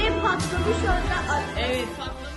Şey patlamış orada. Evet patlamış.